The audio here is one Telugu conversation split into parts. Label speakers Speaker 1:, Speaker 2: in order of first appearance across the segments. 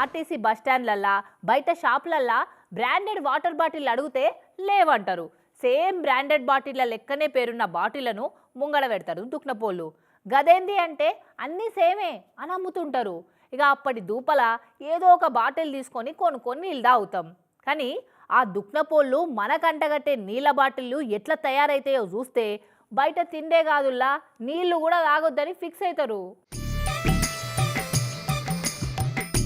Speaker 1: ఆర్టీసీ బస్టాండ్లల్లా బయట షాపులల్లా బ్రాండెడ్ వాటర్ బాటిల్ అడిగితే లేవంటారు. సేమ్ బ్రాండెడ్ బాటిళ్ళ లెక్కనే పేరున్న బాటిళ్ళను ముంగడ పెడతారు దుక్నపోళ్ళు. గదేంది అంటే అన్నీ సేమే అని అమ్ముతుంటారు. ఇక అప్పటి దూపల ఏదో ఒక బాటిల్ తీసుకొని కొనుక్కొని నీళ్ళు తాగుతాం. కానీ ఆ దుక్నపోళ్ళు మనకంటగట్టే నీళ్ళ బాటిళ్ళు ఎట్లా తయారైతాయో చూస్తే బయట తిండే కాదుల్లా నీళ్ళు కూడా తాగొద్దని ఫిక్స్ అవుతారు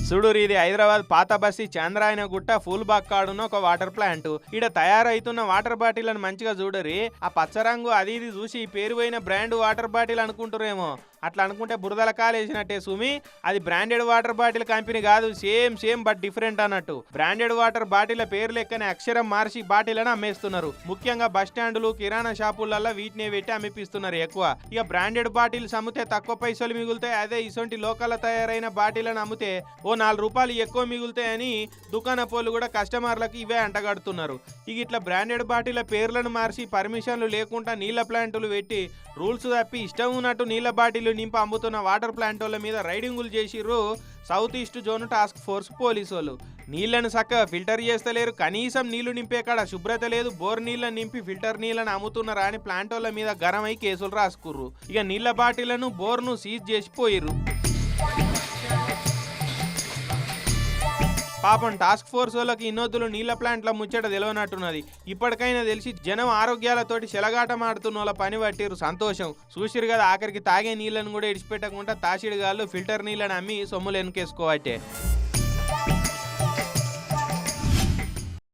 Speaker 2: చూడురు ఇది హైదరాబాద్ పాత బస్సి చంద్రాయన గుట్ట ఫుల్ బాగ్ ఒక వాటర్ ప్లాంట్. ఈడ తయారైతున్న వాటర్ బాటిల్ అని మంచిగా చూడరి ఆ పచ్చ రంగు అది ఇది చూసి పేరు పోయిన బ్రాండ్ వాటర్ బాటిల్ అనుకుంటారేమో. అట్లా అనుకుంటే బురదల కాలేసినట్టే సుమి. అది బ్రాండెడ్ వాటర్ బాటిల్ కంపెనీ కాదు సేమ్ సేమ్ బట్ డిఫరెంట్ అన్నట్టు. బ్రాండెడ్ వాటర్ బాటిల్ పేరు లెక్కనే అక్షరం మార్చి బాటిల్ అని అమ్మేస్తున్నారు. ముఖ్యంగా బస్ స్టాండ్లు కిరాణా షాపులలో వీటినే పెట్టి అమ్మిపిస్తున్నారు ఎక్కువ. ఇక బ్రాండెడ్ బాటిల్స్ అమ్మితే తక్కువ పైసలు మిగులుతాయి. అదే ఇసొంటి లోకల్ తయారైన బాటిల్ని అమ్మితే ఓ నాలుగు రూపాయలు ఎక్కువ మిగులుతాయని దుకాణ పోలు కూడా కస్టమర్లకు ఇవే అంటగడుతున్నారు. ఇక ఇట్లా బ్రాండెడ్ బాటిల్ పేర్లను మార్చి పర్మిషన్లు లేకుండా నీళ్ళ ప్లాంటులు పెట్టి రూల్స్ తప్పి ఇష్టం ఉన్నట్టు నీళ్ళ బాటిల్ నింపి అమ్ముతున్న వాటర్ ప్లాంట్ మీద రైడింగులు చేసిర్రు south east zone task force police వాళ్ళు. నీళ్ళను చక్కగా ఫిల్టర్ చేస్తలేరు. కనీసం నీళ్ళు నింపే కాడ శుభ్రత లేదు. బోర్ నీళ్ళని నింపి ఫిల్టర్ నీళ్ళని అమ్ముతున్నారా అని ప్లాంటోల మీద గరమై కేసులు రాసుకుర్రు. ఇక నీళ్ళ బాటిళ్ళను బోర్ను సీజ్ చేసి పోయిర్రు. పాపం టాస్క్ ఫోర్స్ వాళ్ళకి ఇన్నోతులు నీళ్ళ ప్లాంట్ల ముచ్చట తెలియనట్టున్నది ఇప్పటికైనా తెలిసి జనం ఆరోగ్యాలతోటి చెలగాటమాడుతున్న వాళ్ళ పని పట్టిరు సంతోషం. చూసిరు కదా ఆఖరికి తాగే నీళ్ళను కూడా ఇడిచిపెట్టకుండా తాసిడిగాళ్ళు ఫిల్టర్ నీళ్ళని అమ్మి సొమ్ములు ఎనుకేసుకోవట్టే.